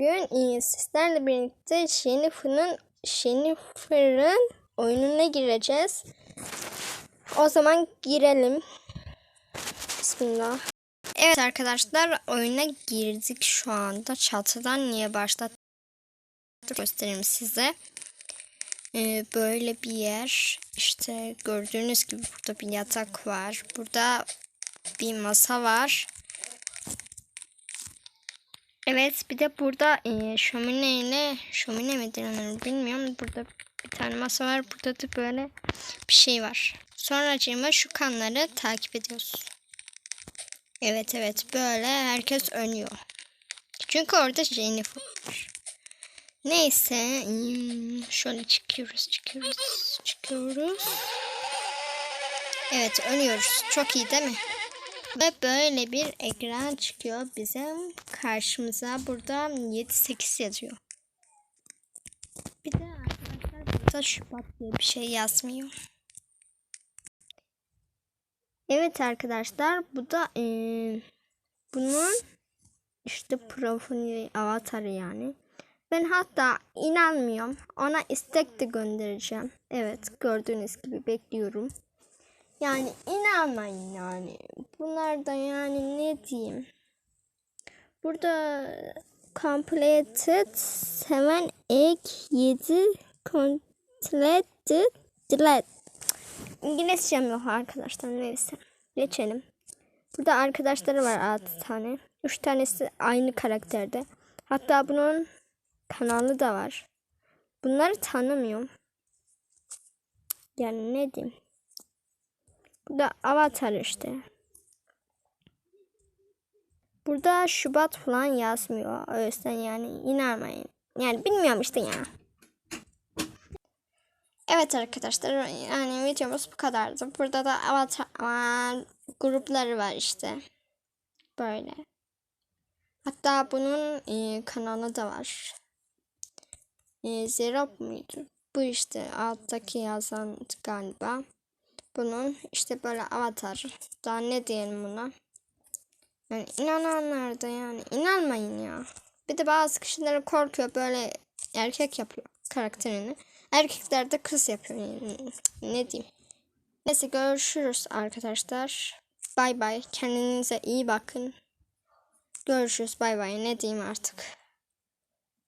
Bugün e, sizlerle birlikte Jennifer'ın Jennifer'ın oyununa gireceğiz. O zaman girelim. Bismillah. Evet arkadaşlar oyuna girdik şu anda. Çatıdan niye başlattım göstereyim size. Ee, böyle bir yer. İşte gördüğünüz gibi burada bir yatak var. Burada bir masa var. Evet bir de burada e, şömineyle şömine midir onu bilmiyorum. Burada bir tane masa var. Burada da böyle bir şey var. Sonra şu kanları takip ediyoruz. Evet evet böyle herkes ölüyor. Çünkü orada Jennifer var. Neyse hmm, şöyle çıkıyoruz çıkıyoruz çıkıyoruz. Evet ölüyoruz. Çok iyi değil mi? Ve böyle bir ekran çıkıyor bizim karşımıza. Burada 7-8 yazıyor. Bir de arkadaşlar burada Şubat diye bir şey yazmıyor. Evet arkadaşlar bu da e, bunun işte profili avatarı yani. Ben hatta inanmıyorum. Ona istek de göndereceğim. Evet gördüğünüz gibi bekliyorum. Yani inanmayın yani. Bunlar da yani ne diyeyim. Burada completed 7 egg 7 completed delete. İngilizcem yok arkadaşlar neyse. Geçelim. Burada arkadaşları var 6 tane. 3 tanesi aynı karakterde. Hatta bunun kanalı da var. Bunları tanımıyorum. Yani ne diyeyim. Da avatar işte. Burada Şubat falan yazmıyor. O yüzden yani inanmayın. Yani bilmiyorum işte ya. Evet arkadaşlar yani videomuz bu kadardı. Burada da avatar aman, grupları var işte. Böyle. Hatta bunun e, kanalı da var. E, Zerop muydu? Bu işte alttaki yazan galiba. Bunun işte böyle avatar. Daha ne diyelim buna? Yani inananlar da yani inanmayın ya. Bir de bazı kişiler korkuyor böyle erkek yapıyor karakterini. Erkekler de kız yapıyor yani. Ne diyeyim. Neyse görüşürüz arkadaşlar. Bay bay. Kendinize iyi bakın. Görüşürüz bay bay. Ne diyeyim artık.